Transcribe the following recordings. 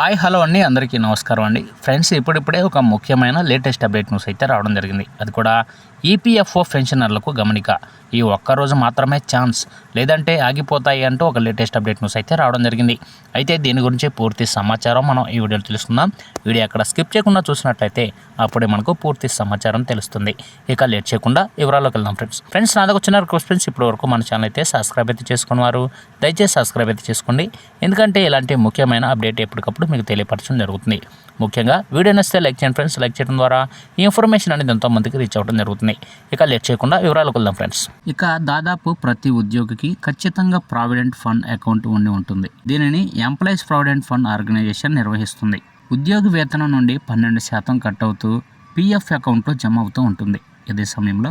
Hi hello అండి. అందరికీ నమస్కారం అండి. ఫ్రెండ్స్ ఇప్పుడిప్పుడే ఒక ముఖ్యమైన లేటెస్ట్ అప్డేట్ న్యూస్ అయితే రావడం జరిగింది. అది కూడా ఈపీఎఫ్ఓ పెన్షనర్లకు గమనిక. ఈ ఒక్కరోజు మాత్రమే ఛాన్స్ లేదంటే ఆగిపోతాయి అంటూ ఒక లేటెస్ట్ అప్డేట్ న్యూస్ అయితే రావడం జరిగింది. అయితే దీని గురించి పూర్తి సమాచారం మనం ఈ వీడియోలో తెలుసుకుందాం. వీడియో అక్కడ స్కిప్ చేయకుండా చూసినట్లయితే అప్పుడే మనకు పూర్తి సమాచారం తెలుస్తుంది. ఇక లేట్ చేయకుండా వివరాల్లోకి వెళ్దాం ఫ్రెండ్స్. ఫ్రెండ్స్ నా దగ్గర వచ్చిన రిక్వెస్ట్ ఫ్రెండ్స్ ఇప్పటి వరకు మన ఛానల్ అయితే సబ్స్క్రైబ్ అయితే చేసుకున్నవారు దయచేసి సబ్స్క్రైబ్ అయితే చేసుకోండి. ఎందుకంటే ఇలాంటి ముఖ్యమైన అప్డేట్ ఎప్పటికప్పుడు మీకు తెలియపరచడం జరుగుతుంది. ముఖ్యంగా వీడియో నచ్చితే లైక్ చేయండి ఫ్రెండ్స్. లైక్ చేయడం ద్వారా ఈ ఇన్ఫర్మేషన్ అనేది ఎంతో మందికి రీచ్ అవ్వడం జరుగుతుంది. ఇక లేట్ చేయకుండా వివరాలకు వెళ్దాం ఫ్రెండ్స్. ఇక దాదాపు ప్రతి ఉద్యోగికి ఖచ్చితంగా ప్రావిడెంట్ ఫండ్ అకౌంట్ ఉండి ఉంటుంది. దీనిని ఎంప్లాయీస్ ప్రావిడెంట్ ఫండ్ ఆర్గనైజేషన్ నిర్వహిస్తుంది. ఉద్యోగి వేతనం నుండి పన్నెండు శాతం కట్ అవుతూ పీఎఫ్ అకౌంట్లో జమ అవుతూ ఉంటుంది. ఇదే సమయంలో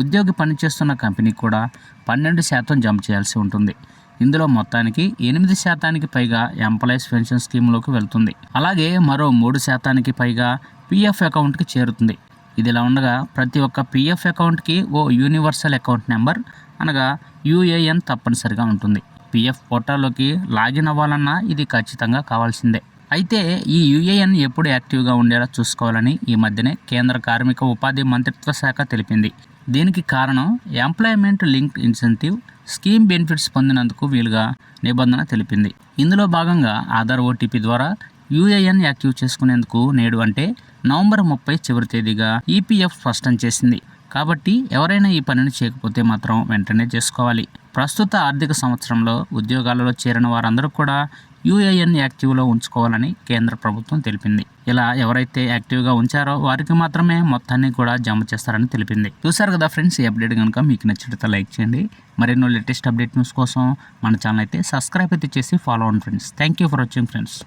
ఉద్యోగి పనిచేస్తున్న కంపెనీ కూడా పన్నెండు శాతం జమ చేయాల్సి ఉంటుంది. ఇందులో మొత్తానికి ఎనిమిది శాతానికి పైగా ఎంప్లాయీస్ పెన్షన్ స్కీమ్లోకి వెళ్తుంది. అలాగే మరో మూడు శాతానికి పైగా పీఎఫ్ అకౌంట్కి చేరుతుంది. ఇదిలా ఉండగా ప్రతి ఒక్క పీఎఫ్ అకౌంట్కి ఓ యూనివర్సల్ అకౌంట్ నెంబర్ అనగా యూఏఎన్ తప్పనిసరిగా ఉంటుంది. పీఎఫ్ పోర్టల్లోకి లాగిన్ అవ్వాలన్నా ఇది ఖచ్చితంగా కావాల్సిందే. అయితే ఈ యూఏఎన్ ఎప్పుడు యాక్టివ్గా ఉండేలా చూసుకోవాలని ఈ మధ్యనే కేంద్ర కార్మిక ఉపాధి మంత్రిత్వ శాఖ తెలిపింది. దీనికి కారణం employment link incentive scheme benefits పొందినందుకు వీలుగా నిబంధన తెలిపింది. ఇందులో భాగంగా ఆధార్ ఓటీపీ ద్వారా యూఏఎన్ యాక్టివ్ చేసుకునేందుకు నేడు అంటే నవంబర్ ముప్పై చివరి తేదీగా ఈపీఎఫ్ స్పష్టం చేసింది. కాబట్టి ఎవరైనా ఈ పనిని చేయకపోతే మాత్రం వెంటనే చేసుకోవాలి. ప్రస్తుత ఆర్థిక సంవత్సరంలో ఉద్యోగాలలో చేరిన వారందరూ కూడా యూఏఎన్ యాక్టివ్లో ఉంచుకోవాలని కేంద్ర ప్రభుత్వం తెలిపింది. ఇలా ఎవరైతే యాక్టివ్గా ఉంచారో వారికి మాత్రమే మొత్తాన్ని కూడా జమ చేస్తారని తెలిపింది. చూసారు కదా ఫ్రెండ్స్ ఈ అప్డేట్ కనుక మీకు నచ్చితే లైక్ చేయండి. మరెన్నో లేటెస్ట్ అప్డేట్ న్యూస్ కోసం మన ఛానల్ అయితే సబ్స్క్రైబ్ అయితే చేసి ఫాలో అవ్వండి friends. Thank you for watching friends